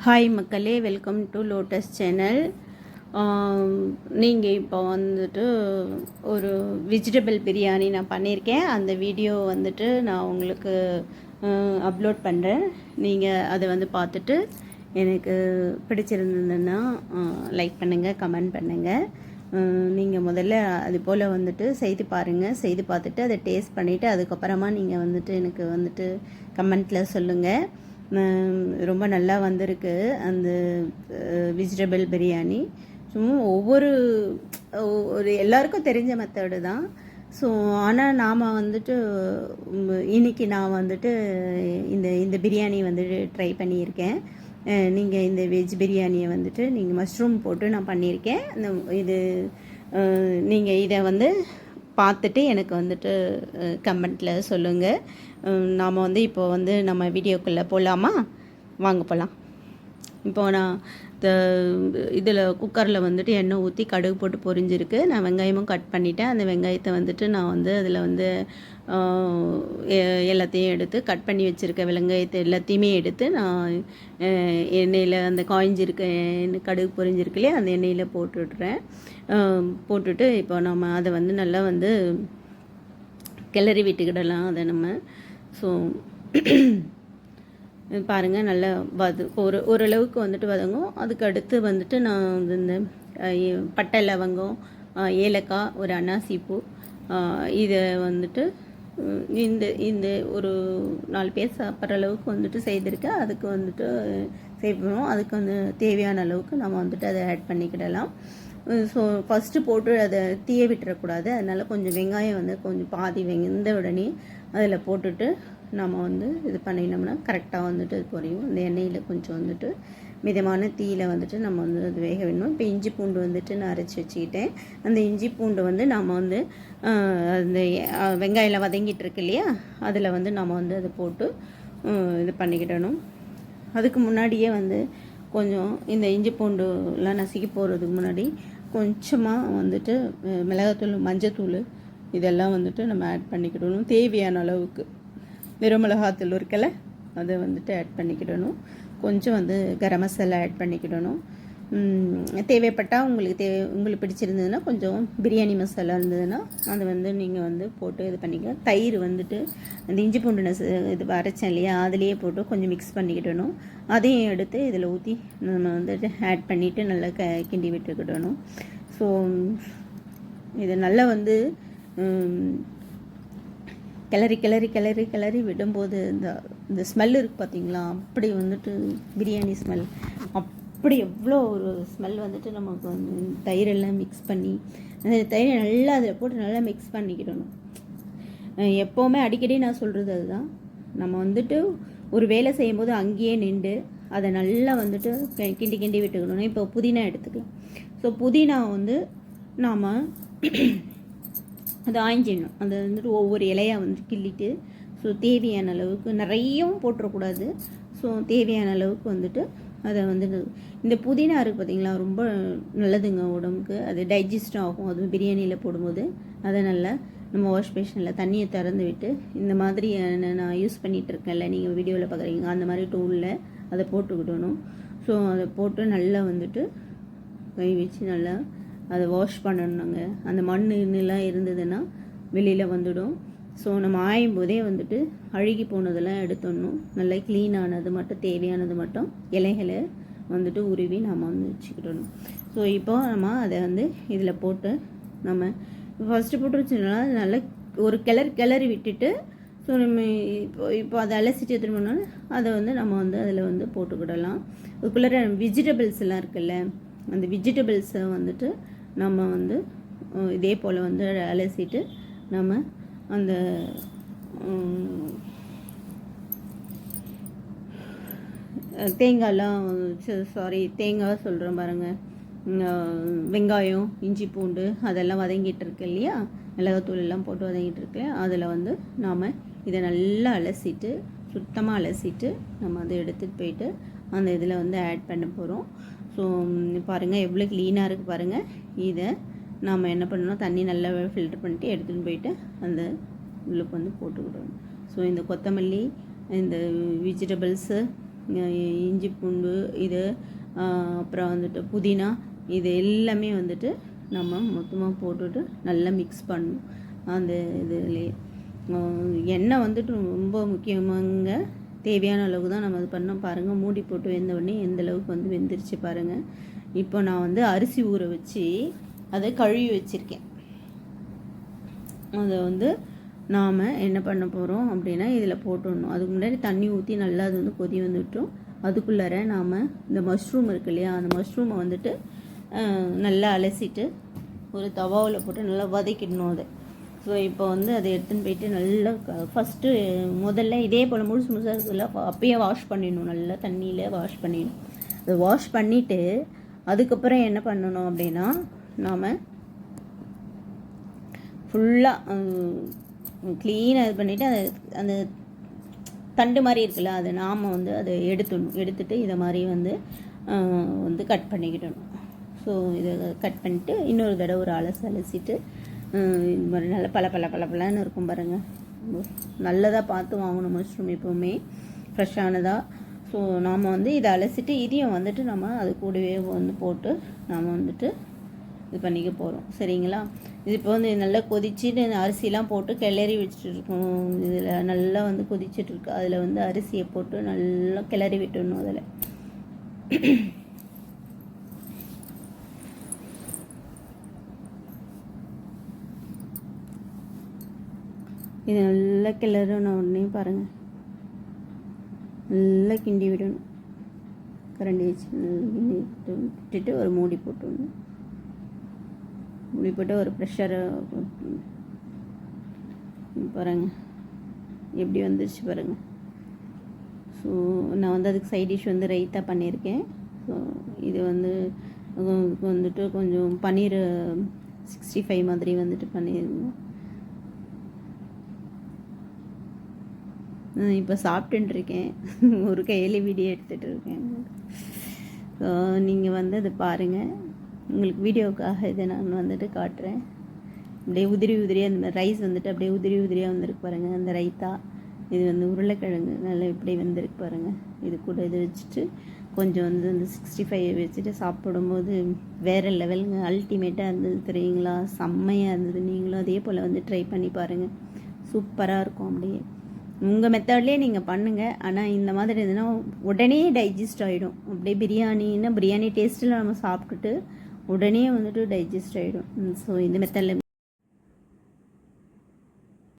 Hi மக்களே welcome to lotus channel நீங்கள் இப்போ வந்துட்டு ஒரு வெஜிடபிள் பிரியாணி நான் பண்ணியிருக்கேன். அந்த வீடியோ வந்துட்டு நான் உங்களுக்கு அப்லோட் பண்ணுறேன் நீங்கள் அதை வந்து பார்த்துட்டு எனக்கு பிடிச்சிருந்ததுன்னா லைக் பண்ணுங்கள் கமெண்ட் பண்ணுங்கள் நீங்கள் முதல்ல அது போல் வந்துட்டு செய்து பாருங்கள் செய்து பார்த்துட்டு அதை டேஸ்ட் பண்ணிவிட்டு அதுக்கப்புறமா நீங்கள் வந்துட்டு எனக்கு வந்துட்டு கமெண்ட்டில் சொல்லுங்கள் ரொம்ப நல்லா வந்திருக்கு. அந்த வெஜிடபிள் பிரியாணி. சும்மா ஒவ்வொரு ஒரு எல்லாருக்கும் தெரிஞ்ச மெத்தடு தான். ஸோ ஆனால் நாம் வந்துட்டு இன்னைக்கு நான் வந்துட்டு இந்த இந்த பிரியாணி வந்துட்டு ட்ரை பண்ணியிருக்கேன். நீங்கள் இந்த வெஜ் பிரியாணியை வந்துட்டு நீங்கள் மஷ்ரூம் போட்டு நான் பண்ணியிருக்கேன். இந்த இது நீங்கள் இதை வந்து பார்த்துட்டு எனக்கு வந்துட்டு கமெண்ட்டில் சொல்லுங்கள் நாம் வந்து இப்போ வந்து நம்ம வீடியோக்குள்ளே போகலாமா வாங்க போகலாம் இப்போது நான் இதில் குக்கரில் வந்துட்டு எண்ணெய் ஊற்றி கடுகு போட்டு பொரிஞ்சிருக்கு. நான் வெங்காயமும் கட் பண்ணிவிட்டேன் அந்த வெங்காயத்தை வந்துட்டு நான் வந்து அதில் வந்து எல்லாத்தையும் எடுத்து கட் பண்ணி வச்சுருக்க வெங்காயத்தை எல்லாத்தையுமே எடுத்து நான் எண்ணெயில் அந்த காய்ஞ்சிருக்க எண்ணெய் கடுகு பொரிஞ்சிருக்கு இல்லையா அந்த எண்ணெயில் போட்டுடுறேன். போட்டுட்டு இப்போ நம்ம அதை வந்து நல்லா வந்து கிளறி விட்டுக்கிடலாம் அதை நம்ம. ஸோ பாருங்கள் நல்லா வது ஒரு ஓரளவுக்கு வந்துட்டு வதங்கும். அதுக்கு அடுத்து வந்துட்டு நான் வந்து இந்த பட்டை லவங்கம் ஏலக்காய் ஒரு அன்னாசிப்பூ இதை வந்துட்டு இந்த இந்த ஒரு நாலு பேர் சாப்பிட்ற அளவுக்கு வந்துட்டு செய்திருக்கேன் அதுக்கு வந்துட்டு செய்வோம். அதுக்கு வந்து தேவையான அளவுக்கு நம்ம வந்துட்டு அதை ஆட் பண்ணிக்கிடலாம். ஸோ ஃபஸ்ட்டு போட்டு அதை தீய விட்டுறக்கூடாது. அதனால் கொஞ்சம் வெங்காயம் வந்து கொஞ்சம் பாதி வெந்த உடனே அதில் போட்டுட்டு நம்ம வந்து இது பண்ணினோம்னா கரெக்டாக வந்துட்டு அது பொரியும். அந்த எண்ணெயில் கொஞ்சம் வந்துட்டு மிதமான தீயில வந்துட்டு நம்ம வந்து அது வேக வேணும் இப்போ இஞ்சி பூண்டு வந்துட்டு நான் அரைச்சி வச்சுக்கிட்டேன். அந்த இஞ்சி பூண்டு வந்து நம்ம வந்து அந்த அஹ், வெங்காயம் வதங்கிட்டு இருக்கு இல்லையா? அதில் வந்து நம்ம வந்து அதை போட்டு இது பண்ணிக்கிடணும். அதுக்கு முன்னாடியே வந்து கொஞ்சம் இந்த இஞ்சி பூண்டுலாம் நசுக்கி போகிறதுக்கு முன்னாடி கொஞ்சமாக வந்துட்டு மிளகாத்தூள் மஞ்சத்தூள் இதெல்லாம் வந்துட்டு நம்ம ஆட் பண்ணிக்கிடணும். தேவையான அளவுக்கு. வெறும் மிளகாத்தூள் இருக்கல அதை வந்துட்டு ஆட் பண்ணிக்கிடணும். கொஞ்சம் வந்து கரம் மசாலா ஆட் பண்ணிக்கிடணும். தேவைப்பட்டால் உங்களுக்கு தே உங்களுக்கு பிடிச்சிருந்ததுன்னா கொஞ்சம் பிரியாணி மசாலா இருந்ததுன்னா அதை வந்து நீங்கள் வந்து போட்டு இது பண்ணிக்க தயிர் வந்துட்டு அந்த இஞ்சி பூண்டு நசு இது அரைச்சேன் இல்லையா அதுலேயே போட்டு கொஞ்சம் மிக்ஸ் பண்ணிக்கிடணும். அதையும் எடுத்து இதில் ஊற்றி நம்ம வந்துட்டு ஆட் பண்ணிவிட்டு நல்லா க கிண்டி விட்டுக்கிடணும். ஸோ இது நல்லா வந்து கிளறி கிளறி கிளறி கிளறி விடும்போது இந்த இந்த ஸ்மெல் இருக்குது பார்த்தீங்களா அப்படி வந்துட்டு பிரியாணி ஸ்மெல் அப்படி எவ்வளோ ஒரு ஸ்மெல் வந்துட்டு நமக்கு வந்து தயிரெல்லாம் மிக்ஸ் பண்ணி அந்த தயிரை நல்லா அதில் போட்டு நல்லா மிக்ஸ் பண்ணிக்கிடணும். எப்போவுமே அடிக்கடி நான் சொல்கிறது அதுதான். நம்ம வந்துட்டு ஒரு வேலை செய்யும்போது அங்கேயே நின்று அதை நல்லா வந்துட்டு கிண்டி கிண்டி விட்டுக்கணும். இப்போ புதினா எடுத்துக்கலாம். ஸோ புதினா வந்து நாம் அது ஆய்ஞ்சிடணும் அது வந்துட்டு ஒவ்வொரு இலையாக வந்து கிள்ளிட்டு ஸோ தேவையான அளவுக்கு நிறையவும் போட்டுறக்கூடாது. ஸோ தேவையான அளவுக்கு வந்துட்டு அதை வந்து இந்த புதினா இருக்குது பார்த்தீங்களா? ரொம்ப நல்லதுங்க உடம்புக்கு. அது டைஜஸ்ட் ஆகும். அதுவும் பிரியாணியில் போடும்போது. அதை நல்லா நம்ம வாஷ் பேஷனில் தண்ணியை திறந்து விட்டு இந்த மாதிரி நான் யூஸ் பண்ணிகிட்டு இருக்கேன்ல நீங்கள் வீடியோவில் பார்க்குறீங்க அந்த மாதிரி டூலில் அதை போட்டுக்கிட்டணும் ஸோ அதை போட்டு நல்லா வந்துட்டு கை வச்சு நல்லா அதை வாஷ் பண்ணணுங்க. அந்த மண் இன்னெல்லாம் இருந்ததுன்னா வெளியில் வந்துடும். ஸோ நம்ம ஆயும் போதே வந்துட்டு அழுகி போனதெல்லாம் எடுத்துடணும். நல்லா க்ளீனானது மட்டும் தேவையானது மட்டும் இலைகளை வந்துட்டு உருவி நம்ம வந்து வச்சுக்கிடணும். ஸோ இப்போ நம்ம அதை வந்து இதில் போட்டு நம்ம ஃபஸ்ட்டு போட்டு வச்சோம்னா நல்லா ஒரு கிளறி கிளறி விட்டுட்டு ஸோ நம்ம இப்போ இப்போ அதை அலசிட்டு எடுத்துகிட்டு போனோம்னா அதை வந்து நம்ம வந்து அதில் வந்து போட்டுக்கிடலாம். அதுக்குள்ளே வெஜிடபிள்ஸ் எல்லாம் இருக்குல்ல அந்த வெஜிடபிள்ஸை வந்துட்டு நம்ம வந்து இதே போல் வந்து அலசிட்டு நம்ம அந்த உம், தேங்காய்லாம் சாரி தேங்காய் சொல்கிறேன் பாருங்கள் வெங்காயம் இஞ்சி பூண்டு அதெல்லாம் வதங்கிட்டு இருக்கு இல்லையா? மிளகாத்தூள் எல்லாம் போட்டு வதங்கிட்டு இருக்கு அதில் வந்து நாம் இதை நல்லா அலசிட்டு சுத்தமாக அலசிட்டு நம்ம அதை எடுத்துகிட்டு போயிட்டு அந்த இதில் வந்து ஆட் பண்ண போகிறோம் ஸோ பாருங்கள் எவ்வளோ க்ளீனாக இருக்குது பாருங்கள் இதை நாம் என்ன பண்ணணும்? தண்ணி நல்லா ஃபில்டர் பண்ணிட்டு எடுத்துகிட்டு போயிட்டு அந்த உள்ளுக்கு வந்து போட்டுக்கிடணும். ஸோ இந்த கொத்தமல்லி இந்த வெஜிடபிள்ஸு இஞ்சி பூண்டு இது அப்புறம் வந்துட்டு புதினா இது எல்லாமே வந்துட்டு நம்ம மொத்தமாக போட்டுட்டு நல்லா மிக்ஸ் பண்ணணும். அந்த இதுலேயே. எண்ணெய் வந்துட்டு ரொம்ப முக்கியமாங்க. தேவையான அளவுக்கு தான் நம்ம இது பண்ணோம். பாருங்கள் மூடி போட்டு வெந்த உடனே எந்த அளவுக்கு வந்து வெந்துருச்சு பாருங்கள் இப்போ நான் வந்து அரிசி ஊற வச்சு அதை கழுவி வச்சுருக்கேன். அதை வந்து நாம் என்ன பண்ண போகிறோம் அப்படின்னா இதில் போட்டுடணும். அதுக்கு முன்னாடி தண்ணி ஊற்றி நல்லா அது வந்து கொதி வந்துவிட்டோம் அதுக்குள்ளார நாம் இந்த மஷ்ரூம் இருக்கு இல்லையா அந்த மஷ்ரூமை வந்துட்டு நல்லா அலசிட்டு ஒரு தவாவில் போட்டு நல்லா வதக்கிடணும் அதை. ஸோ இப்போ வந்து அதை எடுத்துன்னு போயிட்டு நல்லா ஃபஸ்ட்டு முதல்ல இதே போல் முழுசு முழுசாக இருக்குல்ல அப்பயே வாஷ் பண்ணிடணும். நல்லா தண்ணியில் வாஷ் பண்ணிடணும். அதை வாஷ் பண்ணிவிட்டு அதுக்கப்புறம் என்ன பண்ணணும் அப்படின்னா நாம் ஃபுல்லாக க்ளீனாக இது பண்ணிவிட்டு அதை அந்த தண்டு மாதிரி இருக்குல்ல அதை நாம் வந்து அதை எடுத்துடணும். எடுத்துகிட்டு இதை மாதிரி வந்து வந்து கட் பண்ணிக்கிடணும். ஸோ இதை கட் பண்ணிட்டு இன்னொரு தடவை ஒரு அலசு அலசிட்டு இது மாதிரி நல்லா பல பல பல பலன்னு இருக்கும் பாருங்கள் நல்லதாக பார்த்து வாங்கணும் மஷ்ரூம் எப்போவுமே. ஃப்ரெஷ்ஷானதாக ஸோ நாம் வந்து இதை அலசிட்டு இதையும் வந்துட்டு நம்ம அது கூடவே வந்து போட்டு நாம் வந்துட்டு இது பண்ணிக்க போகிறோம் சரிங்களா? இது இப்போ வந்து நல்லா கொதிச்சுட்டு அரிசிலாம் போட்டு கிளறி வச்சுட்டு இதில் நல்லா வந்து கொதிச்சிட்டுருக்கு அதில் வந்து அரிசியை போட்டு நல்லா கிளறி விட்டுடணும் அதில். இது நல்லா கிளறின உடனே பாருங்கள் நல்லா கிண்டி விடணும். கரண்டி வச்சு நல்லா கிண்டி விட்டு விட்டுட்டு ஒரு மூடி போட்டுடணும். மூடி போட்டு ஒரு ப்ரெஷரை பாருங்க. எப்படி வந்துருச்சு பாருங்க. ஸோ நான் வந்து அதுக்கு சைட் டிஷ் வந்து ரைத்தா பண்ணியிருக்கேன். ஸோ இது வந்து வந்துட்டு கொஞ்சம் பன்னீர் சிக்ஸ்டி ஃபைவ் மாதிரி வந்துட்டு பண்ணியிருந்தோம். இப்போ சாப்பிட்டுருக்கேன் ஒரு கையில் வீடியோ எடுத்துகிட்டு இருக்கேன் ஸோ நீங்கள் வந்து அதை பாருங்கள் உங்களுக்கு வீடியோவுக்காக இதை நான் வந்துட்டு காட்டுறேன். அப்படியே உதிரி உதிரியாக அந்த ரைஸ் வந்துட்டு அப்படியே உதிரி உதிரியாக வந்திருக்கு பாருங்கள் அந்த ரைத்தா இது வந்து உருளைக்கிழங்கு நல்லா இப்படி வந்திருக்கு பாருங்கள் இது கூட இது வச்சுட்டு கொஞ்சம் வந்து அந்த சிக்ஸ்டி ஃபைவ் வச்சுட்டு சாப்பிடும்போது வேறு லெவலுங்க. அல்டிமேட்டாக இருந்தது தெரியுங்களா? செம்மையாக இருந்தது. நீங்களும் அதே போல் வந்து ட்ரை பண்ணி பாருங்கள் சூப்பராக இருக்கும் அப்படியே. உங்கள் மெத்தட்லேயே நீங்கள் பண்ணுங்கள் ஆனால் இந்த மாதிரி இருந்ததுன்னா உடனே டைஜஸ்ட் ஆகிடும் அப்படியே பிரியாணின்னா பிரியாணி டேஸ்ட்டில் நம்ம சாப்பிட்டுட்டு உடனே வந்துட்டு டைஜஸ்ட் ஆகிடும் ஸோ இந்த மெத்தடில்